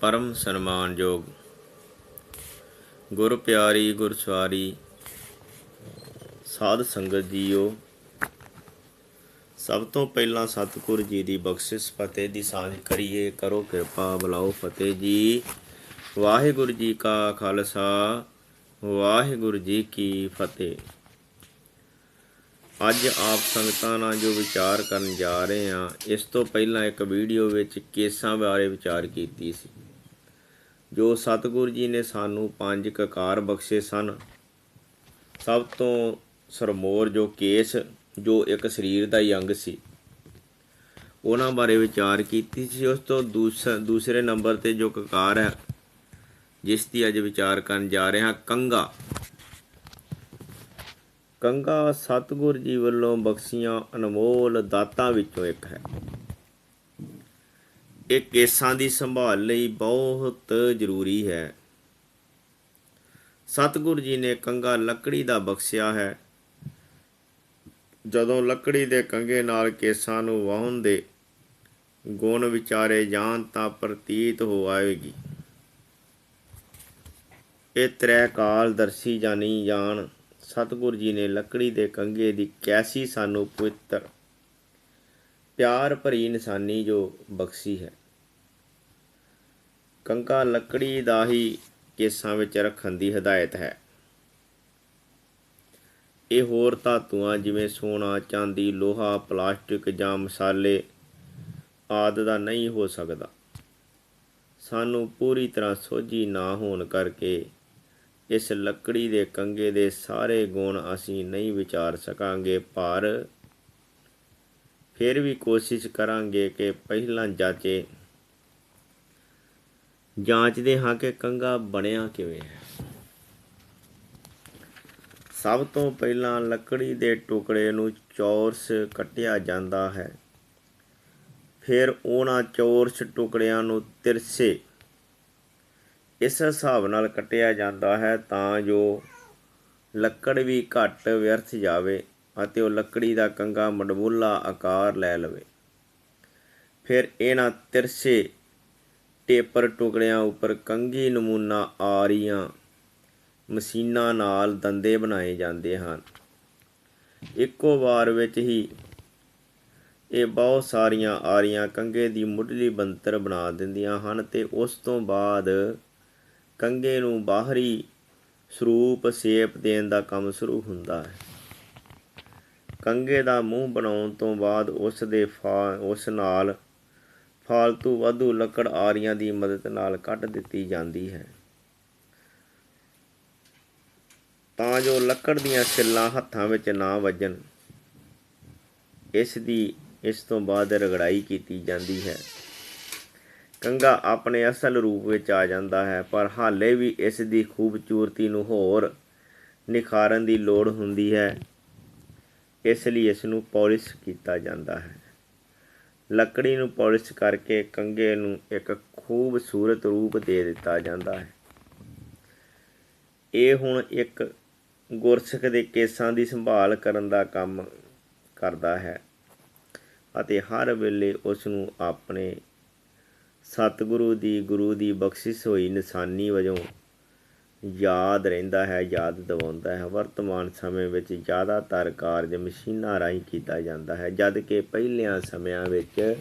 ਪਰਮ ਸਨਮਾਨਯੋਗ ਗੁਰ ਪਿਆਰੀ, ਗੁਰ ਸਵਾਰੀ, ਸਾਧ ਸੰਗਤ ਜੀਓ। ਸਭ ਤੋਂ ਪਹਿਲਾਂ ਸਤਿਗੁਰ ਜੀ ਦੀ ਬਖਸ਼ਿਸ਼, ਫਤਿਹ ਦੀ ਸਾਂਝ ਕਰੀਏ। ਕਰੋ ਕਿਰਪਾ, ਬੁਲਾਓ ਫਤਿਹ ਜੀ। ਵਾਹਿਗੁਰੂ ਜੀ ਕਾ ਖਾਲਸਾ, ਵਾਹਿਗੁਰੂ ਜੀ ਕੀ ਫਤਿਹ। ਅੱਜ ਆਪ ਸੰਗਤਾਂ ਨਾਲ ਜੋ ਵਿਚਾਰ ਕਰਨ ਜਾ ਰਹੇ ਹਾਂ, ਇਸ ਤੋਂ ਪਹਿਲਾਂ ਇੱਕ ਵੀਡੀਓ ਵਿੱਚ ਕੇਸਾਂ ਬਾਰੇ ਵਿਚਾਰ ਕੀਤੀ ਸੀ। ਜੋ ਸਤਿਗੁਰੂ ਜੀ ਨੇ ਸਾਨੂੰ ਪੰਜ ਕਕਾਰ ਬਖਸ਼ੇ ਸਨ, ਸਭ ਤੋਂ ਸਰਮੋਰ ਜੋ ਕੇਸ, ਜੋ ਇੱਕ ਸਰੀਰ ਦਾ ਹੀ ਅੰਗ ਸੀ, ਉਹਨਾਂ ਬਾਰੇ ਵਿਚਾਰ ਕੀਤੀ ਸੀ। ਉਸ ਤੋਂ ਦੂਸਰਾ ਦੂਸਰੇ ਨੰਬਰ ਤੇ ਜੋ ਕਕਾਰ ਹੈ, ਜਿਸ ਦੀ ਅੱਜ ਵਿਚਾਰ ਕਰਨ ਜਾ ਰਹੇ ਹਾਂ ਕੰਗਾ ਕੰਗਾ ਸਤਿਗੁਰ ਜੀ ਵੱਲੋਂ ਬਖਸ਼ੀਆਂ ਅਨਮੋਲ ਦਾਤਾਂ ਵਿੱਚੋਂ ਇੱਕ ਹੈ। ਇਹ ਕੇਸਾਂ ਦੀ ਸੰਭਾਲ ਲਈ ਬਹੁਤ ਜ਼ਰੂਰੀ ਹੈ। ਸਤਿਗੁਰ ਜੀ ਨੇ ਕੰਗਾ ਲੱਕੜੀ ਦਾ ਬਖਸ਼ਿਆ ਹੈ। ਜਦੋਂ ਲੱਕੜੀ ਦੇ ਕੰਗੇ ਨਾਲ ਕੇਸਾਂ ਨੂੰ ਵਾਹਣ ਦੇ ਗੁਣ ਵਿਚਾਰੇ ਜਾਣ ਤਾਂ ਪ੍ਰਤੀਤ ਹੋ ਆਵੇਗੀ। ਇਹ ਤ੍ਰੈ ਕਾਲ ਦਰਸੀ ਜਾਣੀ ਜਾਣ। ਸਤਿਗੁਰ ਜੀ ਨੇ ਲੱਕੜੀ ਦੇ ਕੰਗੇ ਦੀ ਕੈਸੀ ਸਾਨੂੰ ਪਵਿੱਤਰ ਪਿਆਰ ਭਰੀ ਇਨਸਾਨੀ ਜੋ ਬਖਸ਼ੀ ਹੈ। ਕੰਗਾ ਲੱਕੜੀ ਦਾ ਹੀ ਕੇਸਾਂ ਵਿੱਚ ਰੱਖਣ ਦੀ ਹਦਾਇਤ ਹੈ। ਇਹ ਹੋਰ ਧਾਤੂਆਂ ਜਿਵੇਂ ਸੋਨਾ, ਚਾਂਦੀ, ਲੋਹਾ, ਪਲਾਸਟਿਕ ਜਾਂ ਮਸਾਲੇ ਆਦਿ ਦਾ ਨਹੀਂ ਹੋ ਸਕਦਾ। ਸਾਨੂੰ ਪੂਰੀ ਤਰ੍ਹਾਂ ਸੋਝੀ ਨਾ ਹੋਣ ਕਰਕੇ ਇਸ ਲੱਕੜੀ ਦੇ ਕੰਗੇ ਦੇ ਸਾਰੇ ਗੁਣ ਅਸੀਂ ਨਹੀਂ ਵਿਚਾਰ ਸਕਾਂਗੇ, ਪਰ ਫਿਰ ਵੀ ਕੋਸ਼ਿਸ਼ ਕਰਾਂਗੇ ਕਿ ਪਹਿਲਾਂ ਜਾਚੇ। ਜਾਂਚਦੇ ਹਾਂ ਕਿ ਕੰਗਾ ਬਣਿਆ ਕਿਵੇਂ ਹੈ। ਸਭ ਤੋਂ ਪਹਿਲਾਂ ਲੱਕੜੀ ਦੇ ਟੁਕੜੇ ਨੂੰ ਚੌਰਸ ਕੱਟਿਆ ਜਾਂਦਾ ਹੈ। ਫਿਰ ਉਹਨਾਂ ਚੌਰਸ ਟੁਕੜਿਆਂ ਨੂੰ ਤਿਰਸੇ। ਇਸ ਹਿਸਾਬ ਨਾਲ ਕੱਟਿਆ ਜਾਂਦਾ ਹੈ ਤਾਂ ਜੋ ਲੱਕੜ ਵੀ ਘੱਟ ਵਿਅਰਥ ਜਾਵੇ। ਅਤੇ ਉਹ ਲੱਕੜੀ ਦਾ ਕੰਗਾ ਮਡਬੂਲਾ ਆਕਾਰ ਲੈ ਲਵੇ। ਫਿਰ ਇਹਨਾਂ ਤਿਰਛੇ ਟੇਪਰ ਟੁਕੜਿਆਂ ਉੱਪਰ ਕੰਗੀ ਨਮੂਨਾ ਆਰੀਆਂ ਮਸ਼ੀਨਾਂ ਨਾਲ ਦੰਦੇ ਬਣਾਏ ਜਾਂਦੇ ਹਨ। ਇੱਕੋ ਵਾਰ ਵਿੱਚ ਹੀ ਇਹ ਬਹੁਤ ਸਾਰੀਆਂ ਆਰੀਆਂ ਕੰਗੇ ਦੀ ਮੁੱਢਲੀ ਬੰਤਰ ਬਣਾ ਦਿੰਦੀਆਂ ਹਨ ਤੇ ਉਸ ਤੋਂ ਬਾਅਦ ਕੰਗੇ ਨੂੰ ਬਾਹਰੀ ਸਰੂਪ, ਸ਼ੇਪ ਦੇਣ ਦਾ ਕੰਮ ਸ਼ੁਰੂ ਹੁੰਦਾ ਹੈ। ਕੰਗੇ ਦਾ ਮੂੰਹ ਬਣਾਉਣ ਤੋਂ ਬਾਅਦ ਉਸ ਦੇ ਫਾ, ਉਸ ਨਾਲ ਫਾਲਤੂ ਵਾਧੂ ਲੱਕੜ ਆਰੀਆਂ ਦੀ ਮਦਦ ਨਾਲ ਕੱਟ ਦਿੱਤੀ ਜਾਂਦੀ ਹੈ। ਤਾਂ ਜੋ ਲੱਕੜ ਦੀਆਂ ਛਿੱਲਾਂ ਹੱਥਾਂ ਵਿੱਚ ਨਾ ਵੱਜਣ, ਇਸ ਦੀ, ਇਸ ਤੋਂ ਬਾਅਦ ਰਗੜਾਈ ਕੀਤੀ ਜਾਂਦੀ ਹੈ। ਕੰਗਾ ਆਪਣੇ ਅਸਲ ਰੂਪ ਵਿੱਚ ਆ ਜਾਂਦਾ ਹੈ, ਪਰ ਹਾਲੇ ਵੀ ਇਸ ਦੀ ਖੂਬਸੂਰਤੀ ਨੂੰ ਹੋਰ ਨਿਖਾਰਨ ਦੀ ਲੋੜ ਹੁੰਦੀ ਹੈ। ਇਸ ਲਈ ਇਸ ਨੂੰ ਪਾਲਿਸ਼ ਕੀਤਾ ਜਾਂਦਾ ਹੈ। ਲੱਕੜੀ ਨੂੰ ਪਾਲਿਸ਼ ਕਰਕੇ ਕੰਗੇ ਨੂੰ ਇੱਕ ਖੂਬਸੂਰਤ ਰੂਪ ਦੇ ਦਿੱਤਾ ਜਾਂਦਾ ਹੈ। ਇਹ ਹੁਣ ਇੱਕ ਗੁਰਸਿੱਖ ਦੇ ਕੇਸਾਂ ਦੀ ਸੰਭਾਲ ਕਰਨ ਦਾ ਕੰਮ ਕਰਦਾ ਹੈ ਅਤੇ ਹਰ ਵੇਲੇ ਉਸ ਨੂੰ ਆਪਣੇ ਸਤਿਗੁਰੂ ਦੀ ਗੁਰੂ ਦੀ ਬਖਸ਼ਿਸ਼ ਹੋਈ ਨਿਸ਼ਾਨੀ ਵਜੋਂ ਯਾਦ ਰਹਿੰਦਾ ਹੈ, ਯਾਦ ਦਿਵਾਉਂਦਾ ਹੈ। ਵਰਤਮਾਨ ਸਮੇਂ ਵਿੱਚ ਜ਼ਿਆਦਾਤਰ ਕਾਰਜ ਮਸ਼ੀਨਾਂ ਰਾਹੀਂ ਕੀਤਾ ਜਾਂਦਾ ਹੈ, ਜਦ ਕਿ ਪਹਿਲਿਆਂ ਸਮਿਆਂ ਵਿੱਚ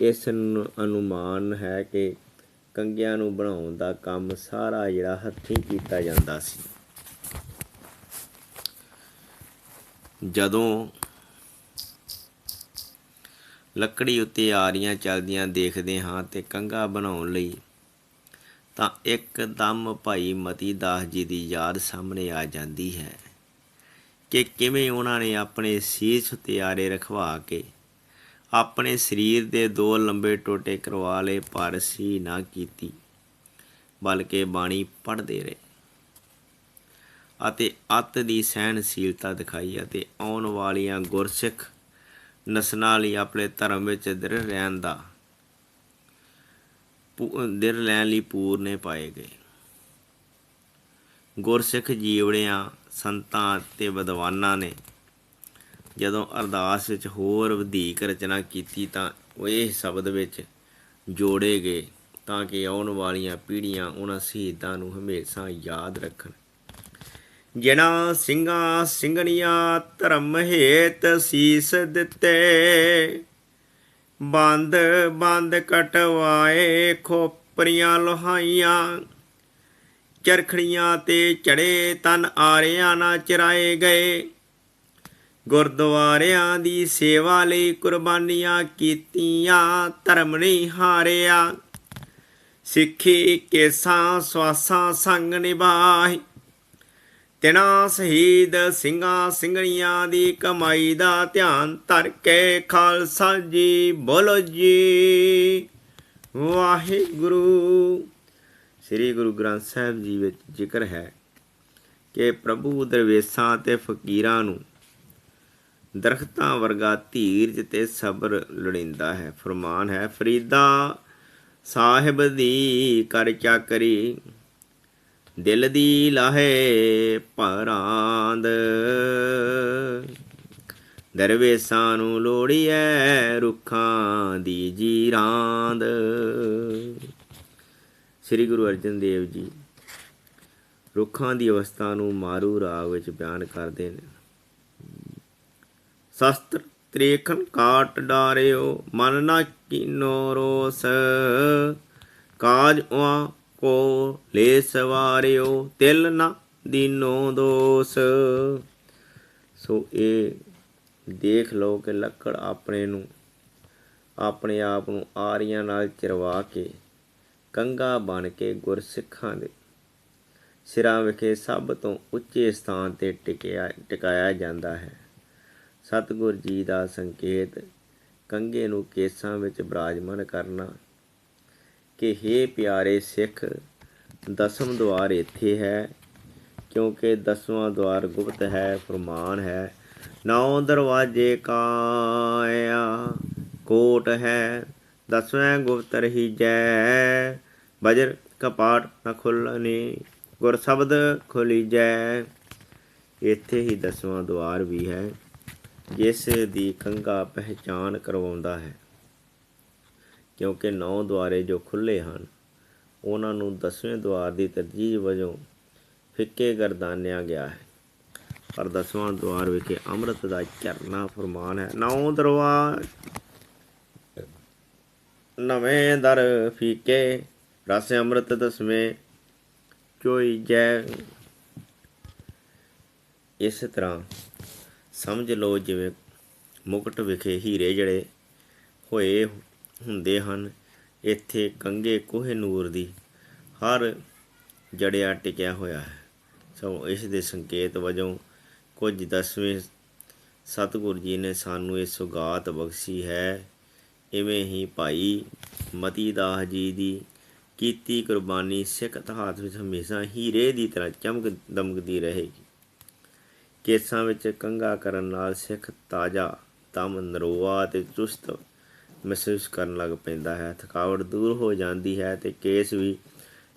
ਇਸ ਨੂੰ ਅਨੁਮਾਨ ਹੈ ਕਿ ਕੰਗਿਆਂ ਨੂੰ ਬਣਾਉਣ ਦਾ ਕੰਮ ਸਾਰਾ ਜਿਹੜਾ ਹੱਥੀਂ ਕੀਤਾ ਜਾਂਦਾ ਸੀ। ਜਦੋਂ ਲੱਕੜੀ ਉੱਤੇ ਆਰੀਆਂ ਚੱਲਦੀਆਂ ਦੇਖਦੇ ਹਾਂ ਤੇ ਕੰਗਾ ਬਣਾਉਣ ਲਈ ਤਾਂ ਇੱਕਦਮ ਭਾਈ ਮਤੀ ਦਾਸ ਜੀ ਦੀ ਯਾਦ ਸਾਹਮਣੇ ਆ ਜਾਂਦੀ ਹੈ ਕਿ ਕਿਵੇਂ ਉਹਨਾਂ ਨੇ ਆਪਣੇ ਸੀਸ ਉੱਤੇ ਆਰੇ ਰਖਵਾ ਕੇ ਆਪਣੇ ਸਰੀਰ ਦੇ ਦੋ ਲੰਬੇ ਟੋਟੇ ਕਰਵਾ ਲਏ, ਪਰ ਸੀ ਨਾ ਕੀਤੀ, ਬਲਕਿ ਬਾਣੀ ਪੜ੍ਹਦੇ ਰਹੇ। ਅਤੇ ਅੱਤ ਦੀ ਸਹਿਣਸ਼ੀਲਤਾ ਦਿਖਾਈ ਅਤੇ ਆਉਣ ਵਾਲੀਆਂ ਗੁਰਸਿੱਖ ਨਸਲਾਂ ਲਈ ਆਪਣੇ ਧਰਮ ਵਿੱਚ ਦ੍ਰਿੜ ਰਹਿਣ ਦਾ ਦ੍ਰਿੜ ਲੈਣ ਲਈ ਪੂਰਨੇ ਪਾਏ ਗਏ। ਗੁਰਸਿੱਖ ਜੀਵੜਿਆਂ, ਸੰਤਾਂ ਤੇ ਵਿਦਵਾਨਾਂ ਨੇ ਜਦੋਂ ਅਰਦਾਸ ਵਿੱਚ ਹੋਰ ਵਧੇਕ ਰਚਨਾ ਕੀਤੀ ਤਾਂ ਉਹ ਇਹ ਸ਼ਬਦ ਵਿੱਚ ਜੋੜੇ ਗਏ ਤਾਂ ਕਿ ਆਉਣ ਵਾਲੀਆਂ ਪੀੜ੍ਹੀਆਂ ਉਹਨਾਂ ਸ਼ਹੀਦਾਂ ਨੂੰ ਹਮੇਸ਼ਾ ਯਾਦ ਰੱਖਣ। ਜਿਨ੍ਹਾਂ ਸਿੰਘਾਂ ਸਿੰਘਣੀਆਂ ਧਰਮ ਹੇਤ ਸੀਸ ਦਿੱਤੇ ਬੰਦ ਬੰਦ ਕਟਵਾਏ ਖੋਪਰੀਆਂ ਲੋਹਾਈਆਂ। ਚਰਖੜੀਆਂ ਤੇ ਚੜੇ ਤਨ ਆਰਿਆਂ ਨਾ ਚਰਾਏ ਗਏ। ਗੁਰਦੁਆਰਿਆਂ ਦੀ ਸੇਵਾ ਲਈ ਕੁਰਬਾਨੀਆਂ ਕੀਤੀਆਂ, ਧਰਮ ਨਹੀਂ ਹਾਰਿਆ। ਸਿੱਖੀ ਕੇਸਾਂ ਸਵਾਸਾਂ ਸੰਗ ਨਿਭਾਈ ਤਿਨਾ ਸ਼ਹੀਦ ਸਿੰਘਾਂ ਸਿੰਘਣੀਆਂ ਦੀ ਕਮਾਈ ਦਾ ਧਿਆਨ ਧਰ ਕੇ ਖਾਲਸਾ ਜੀ ਬੋਲੋ ਜੀ। ਵਾਹਿਗੁਰੂ। ਸ੍ਰੀ ਗੁਰੂ ਗ੍ਰੰਥ ਸਾਹਿਬ ਜੀ ਵਿੱਚ ਜ਼ਿਕਰ ਹੈ ਕਿ ਪ੍ਰਭੂ ਦਰਵੇਸਾਂ ਤੇ ਫਕੀਰਾਂ ਨੂੰ ਦਰਖਤਾਂ ਵਰਗਾ ਧੀਰਜ ਤੇ ਸਬਰ ਲੋੜੀਂਦਾ ਹੈ। ਫਰਮਾਨ ਹੈ, ਫਰੀਦਾ ਸਾਹਿਬ ਦੀ ਕਰ ਚਾਕਰੀ ਦਿਲ ਦੀ ਲਾਹੇ ਪਰਾਂਦ। ਦਰਵੇਸਾਂ ਨੂੰ ਲੋੜੀਐ ਰੁੱਖਾਂ ਦੀ ਜੀਰਾਂਦ। ਸ੍ਰੀ ਗੁਰੂ ਅਰਜਨ ਦੇਵ ਜੀ ਰੁੱਖਾਂ ਦੀ ਅਵਸਥਾ ਨੂੰ ਮਾਰੂ ਰਾਗ ਵਿੱਚ ਬਿਆਨ ਕਰਦੇ ਨੇ। ਸ਼ਸਤਰ ਤ੍ਰੇਖਨ ਕਾਟ ਡਾਰਿਓ, ਮਨ ਨਾ ਕੀਨੋ ਰੋਸ। ਕਾਜ ਉਆ ਕੋ ਲੈ ਸਵਾਰਿਓ ਤਿਲ ਨਾ ਦੀਨੋ ਦੋਸ। ਸੋ ਇਹ ਦੇਖ ਲਓ ਕਿ ਲੱਕੜ ਆਪਣੇ ਨੂੰ, ਆਪਣੇ ਆਪ ਨੂੰ ਆਰੀਆਂ ਨਾਲ ਚਰਵਾ ਕੇ ਕੰਗਾ ਬਣ ਕੇ ਗੁਰਸਿੱਖਾਂ ਦੇ ਸਿਰਾਂ ਵਿਖੇ ਸਭ ਤੋਂ ਉੱਚੇ ਸਥਾਨ ਤੇ ਟਿਕਿਆ, ਟਿਕਾਇਆ ਜਾਂਦਾ ਹੈ। ਸਤਿਗੁਰ ਜੀ ਦਾ ਸੰਕੇਤ, ਕੰਗੇ ਨੂੰ ਕੇਸਾਂ ਵਿੱਚ ਬਿਰਾਜਮਾਨ ਕਰਨਾ ਕਿ हे ਪਿਆਰੇ ਸਿੱਖ, ਦਸਮ ਦਵਾਰ ਇੱਥੇ ਹੈ, ਕਿਉਂਕਿ ਦਸਵਾਂ ਦਵਾਰ ਗੁਪਤ ਹੈ, ਫਰਮਾਨ ਹੈ। ਨੌ ਦਰਵਾਜੇ ਕਾਇਆ, ਕੋਟ ਹੈ, ਦਸਵੇਂ ਗੁਪਤ ਰਹੀ ਜੈ ਬਜਰ ਕਪਾਟ ਨ ਖੁੱਲਣੀ ਗੁਰ ਸ਼ਬਦ ਖੁੱਲੀ ਜੈ ਇੱਥੇ ਹੀ ਦਸਵਾਂ ਦਵਾਰ ਵੀ ਹੈ, ਜਿਸ ਦੀ ਕੰਗਾ ਪਹਿਚਾਨ ਕਰਵਾਉਂਦਾ ਹੈ। ਕਿਉਂਕਿ ਨੌ ਦੁਆਰੇ ਜੋ ਖੁੱਲੇ ਹਨ, ਉਹਨਾਂ ਨੂੰ ਦਸਵੇਂ ਦੁਆਰ ਦੀ ਤਰਜੀਹ ਵਜੋਂ ਫਿੱਕੇ ਗਰਦਾਨਿਆ ਗਿਆ ਹੈ। ਪਰ ਦਸਵਾਂ ਦੁਆਰ ਵਿਖੇ ਅੰਮ੍ਰਿਤ ਦਾ ਝਰਨਾ ਫਰਮਾਨ ਹੈ। ਨੌ ਦਰਵਾਰ, ਨਵੇਂ ਦਰ ਫੀਕੇ, ਰਸ ਅੰਮ੍ਰਿਤ ਦਸਵੇਂ, ਚੋਈ ਜੈ। ਇਸ ਤਰ੍ਹਾਂ ਸਮਝ ਲਓ ਜਿਵੇਂ ਮੁਕਟ ਵਿਖੇ ਹੀਰੇ ਜੜੇ ਹੋਏ ਹੁੰਦੇ ਹਨ। ਇੱਥੇ ਕੰਗੇ ਕੋਹ ਨੂਰ ਦੀ ਹਰ ਜੜਿਆ ਟਿਕਿਆ ਹੋਇਆ ਹੈ। ਸੋ ਇਸ ਦੇ ਸੰਕੇਤ ਵਜੋਂ ਕੁਝ ਦਸਵੇਂ ਸਤਿਗੁਰੂ ਜੀ ਨੇ ਸਾਨੂੰ ਇਹ ਸੁਗਾਤ ਬਖਸ਼ੀ ਹੈ। ਇਵੇਂ ਹੀ ਭਾਈ ਮਤੀ ਦਾਸ ਜੀ ਦੀ ਕੀਤੀ ਕੁਰਬਾਨੀ ਸਿੱਖ ਇਤਿਹਾਸ ਵਿੱਚ ਹਮੇਸ਼ਾ ਹੀਰੇ ਦੀ ਤਰ੍ਹਾਂ ਚਮਕ ਦਮਕਦੀ ਰਹੇਗੀ। ਕੇਸਾਂ ਵਿੱਚ ਕੰਗਾ ਕਰਨ ਨਾਲ ਸਿੱਖ ਤਾਜ਼ਾ ਤਮ ਨਰੋਆ ਤੇ ਚੁਸਤ ਮਹਿਸੂਸ ਕਰਨ ਲੱਗ ਪੈਂਦਾ ਹੈ, ਥਕਾਵਟ ਦੂਰ ਹੋ ਜਾਂਦੀ ਹੈ ਤੇ ਕੇਸ ਵੀ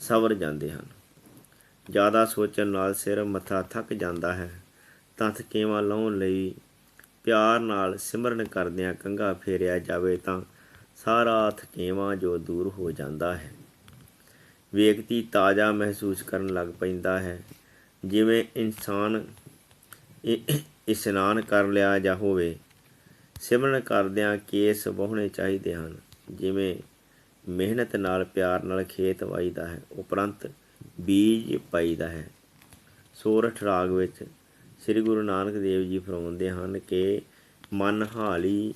ਸਵਰ ਜਾਂਦੇ ਹਨ। ਜ਼ਿਆਦਾ ਸੋਚਣ ਨਾਲ ਸਿਰ ਮੱਥਾ ਥੱਕ ਜਾਂਦਾ ਹੈ, ਤਾਂ ਥਕੇਵਾਂ ਲਾਉਣ ਲਈ ਪਿਆਰ ਨਾਲ ਸਿਮਰਨ ਕਰਦਿਆਂ ਕੰਗਾ ਫੇਰਿਆ ਜਾਵੇ ਤਾਂ ਸਾਰਾ ਥਕੇਵਾਂ ਜੋ ਦੂਰ ਹੋ ਜਾਂਦਾ ਹੈ। ਵਿਅਕਤੀ ਤਾਜ਼ਾ ਮਹਿਸੂਸ ਕਰਨ ਲੱਗ ਪੈਂਦਾ ਹੈ, ਜਿਵੇਂ ਇਨਸਾਨ ਇਸ਼ਨਾਨ ਕਰ ਲਿਆ ਜਾਂ ਹੋਵੇ ਸਿਮਰਨ ਕਰਦਿਆਂ ਕੇਸ ਬਹੁਣੇ ਚਾਹੀਦੇ ਹਨ। ਜਿਵੇਂ ਮਿਹਨਤ ਨਾਲ ਪਿਆਰ ਨਾਲ ਖੇਤ ਵਾਈਦਾ ਹੈ, ਉਪਰੰਤ ਬੀਜ ਪਾਈਦਾ ਹੈ। ਸੋਰਠ ਰਾਗ ਵਿੱਚ ਸ੍ਰੀ ਗੁਰੂ ਨਾਨਕ ਦੇਵ ਜੀ ਫਰਮਾਉਂਦੇ ਹਨ ਕਿ, ਮਨ ਹਾਲੀ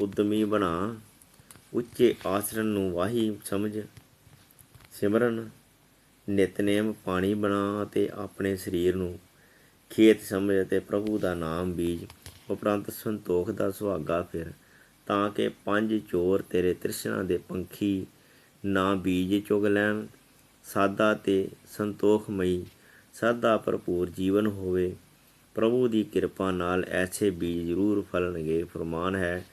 ਉਦਮੀ ਬਣਾ, ਉੱਚੇ ਆਸਰਨ ਨੂੰ ਵਾਹੀ ਸਮਝ। ਸਿਮਰਨ ਨਿਤਨੇਮ ਪਾਣੀ ਬਣਾ ਅਤੇ ਆਪਣੇ ਸਰੀਰ ਨੂੰ ਖੇਤ ਸਮਝ ਅਤੇ ਪ੍ਰਭੂ ਦਾ ਨਾਮ ਬੀਜ ਉਪਰੰਤ ਸੰਤੋਖ ਦਾ ਸੁਹਾਗਾ ਫਿਰ, ਤਾਂ ਕਿ ਪੰਜ ਚੋਰ ਤੇਰੇ ਤ੍ਰਿਸ਼ਨਾ ਦੇ ਪੰਖੀ ਨਾ ਬੀਜ ਚੁਗ ਲੈਣ। ਸਾਦਾ ਤੇ ਸੰਤੋਖਮਈ, ਸਾਦਾ ਭਰਪੂਰ ਜੀਵਨ ਹੋਵੇ। ਪ੍ਰਭੂ ਦੀ ਕਿਰਪਾ ਨਾਲ ਐਸੇ ਬੀਜ ਜ਼ਰੂਰ ਫਲਣਗੇ, ਫਰਮਾਨ ਹੈ,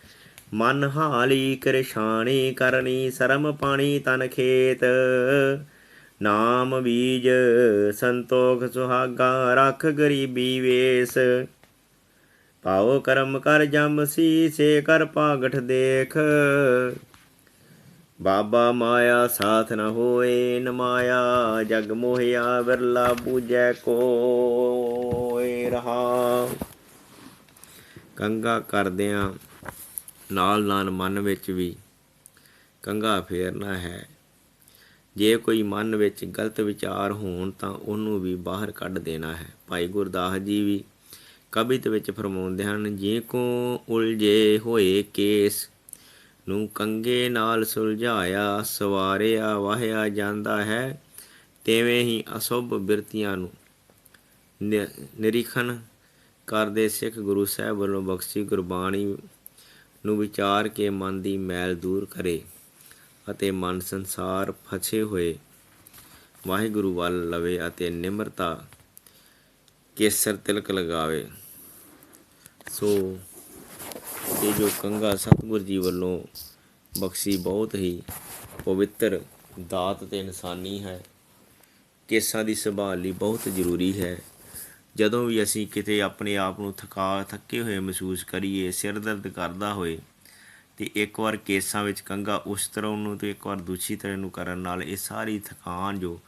ਮਨ ਹਾਲੀ ਕਰਿਸ਼ਾਣੀ ਕਰਨੀ, ਸਰਮ ਪਾਣੀ ਤਨ ਖੇਤ। ਨਾਮ ਬੀਜ ਸੰਤੋਖ ਸੁਹਾਗਾ, ਰੱਖ ਗਰੀਬੀ ਵੇਸ। ਪਾਉ ਕਰਮ ਕਰ ਜਮ ਸੀ ਸੇ ਕਰ ਪਾਗਠ ਦੇਖ। ਬਾਬਾ ਮਾਇਆ ਸਾਥ ਨ ਹੋਏ, ਨ ਮਾਇਆ ਜਗ ਮੋਹਿਆ ਵਿਰਲਾ ਬੂਝੈ ਕੋਇ ਰਹਾ। ਕੰਗਾ ਕਰਦਿਆਂ ਨਾਲ ਨਾਲ ਮਨ ਵਿੱਚ ਵੀ ਕੰਗਾ ਫੇਰਨਾ ਹੈ। ਜੇ ਕੋਈ ਮਨ ਵਿੱਚ ਗਲਤ ਵਿਚਾਰ ਹੋਣ ਤਾਂ ਉਹਨੂੰ ਵੀ ਬਾਹਰ ਕੱਢ ਦੇਣਾ ਹੈ। ਭਾਈ ਗੁਰਦਾਸ ਜੀ ਵੀ ਕਵਿਤ ਵਿੱਚ ਫਰਮਾਉਂਦੇ ਹਨ, ਜੇ ਕੋ ਉਲਝੇ ਹੋਏ ਕੇਸ ਨੂੰ ਕੰਗੇ ਨਾਲ ਸੁਲਝਾਇਆ, ਸਵਾਰਿਆ ਵਾਹਿਆ ਜਾਂਦਾ ਹੈ, ਤਿਵੇਂ ਹੀ ਅਸੁਭ ਬਿਰਤੀਆਂ ਨੂੰ ਨਿ- ਨਿਰੀਖਣ ਕਰਦੇ ਸਿੱਖ ਗੁਰੂ ਸਾਹਿਬ ਵੱਲੋਂ ਬਖਸ਼ੀ ਗੁਰਬਾਣੀ ਨੂੰ ਵਿਚਾਰ ਕੇ ਮਨ ਦੀ ਮੈਲ ਦੂਰ ਕਰੇ ਅਤੇ ਮਨ ਸੰਸਾਰ ਫਸੇ ਹੋਏ। ਵਾਹਿਗੁਰੂ ਵੱਲ ਲਵੇ ਅਤੇ ਨਿਮਰਤਾ ਕੇਸਰ ਤਿਲਕ ਲਗਾਵੇ। ਸੋ ਇਹ ਜੋ ਕੰਗਾ ਸਤਿਗੁਰ ਜੀ ਵੱਲੋਂ ਬਖਸ਼ੀ ਬਹੁਤ ਹੀ ਪਵਿੱਤਰ ਦਾਤ ਤੇ ਇਨਸਾਨੀ ਹੈ, ਕੇਸਾਂ ਦੀ ਸੰਭਾਲ ਲਈ ਬਹੁਤ ਜ਼ਰੂਰੀ ਹੈ। ਜਦੋਂ ਵੀ ਅਸੀਂ ਕਿਤੇ ਆਪਣੇ ਆਪ ਨੂੰ ਥਕਾ, ਥੱਕੇ ਹੋਏ ਮਹਿਸੂਸ ਕਰੀਏ, ਸਿਰ ਦਰਦ ਕਰਦਾ ਹੋਏ, ਤੇ ਇੱਕ ਵਾਰ ਕੇਸਾਂ ਵਿੱਚ ਕੰਗਾ ਉਸ ਤਰ੍ਹਾਂ ਨੂੰ ਤੇ ਇੱਕ ਵਾਰ ਦੂਜੀ ਤਰ੍ਹਾਂ ਨੂੰ ਕਰਨ ਨਾਲ ਇਹ ਸਾਰੀ ਥਕਾਨ ਜੋ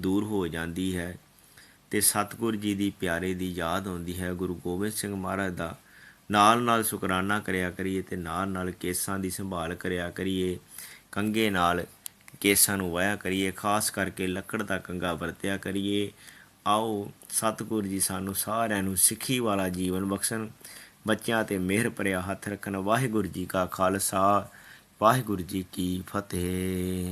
ਦੂਰ ਹੋ ਜਾਂਦੀ ਹੈ ਤੇ ਸਤਿਗੁਰ ਜੀ ਦੀ ਪਿਆਰੇ ਦੀ ਯਾਦ ਆਉਂਦੀ ਹੈ। ਗੁਰੂ ਗੋਬਿੰਦ ਸਿੰਘ ਮਹਾਰਾਜ ਦਾ ਨਾਲ ਨਾਲ ਸ਼ੁਕਰਾਨਾ ਕਰਿਆ ਕਰੀਏ ਤੇ ਨਾਲ ਨਾਲ ਕੇਸਾਂ ਦੀ ਸੰਭਾਲ ਕਰਿਆ ਕਰੀਏ। ਕੰਗੇ ਨਾਲ ਕੇਸਾਂ ਨੂੰ ਵਾਇਆ ਕਰੀਏ। ਖਾਸ ਕਰਕੇ ਲੱਕੜ ਦਾ ਕੰਗਾ ਵਰਤਿਆ ਕਰੀਏ। ਆਓ ਸਤਿਗੁਰ ਜੀ ਸਾਨੂੰ ਸਾਰਿਆਂ ਨੂੰ ਸਿੱਖੀ ਵਾਲਾ ਜੀਵਨ ਬਖਸ਼ਣ। ਬੱਚਿਆਂ ਤੇ ਮਿਹਰ ਭਰਿਆ ਹੱਥ ਰੱਖਣ। ਵਾਹਿਗੁਰੂ ਜੀ ਕਾ ਖਾਲਸਾ। ਵਾਹਿਗੁਰੂ ਜੀ ਕੀ ਫਤਿਹ।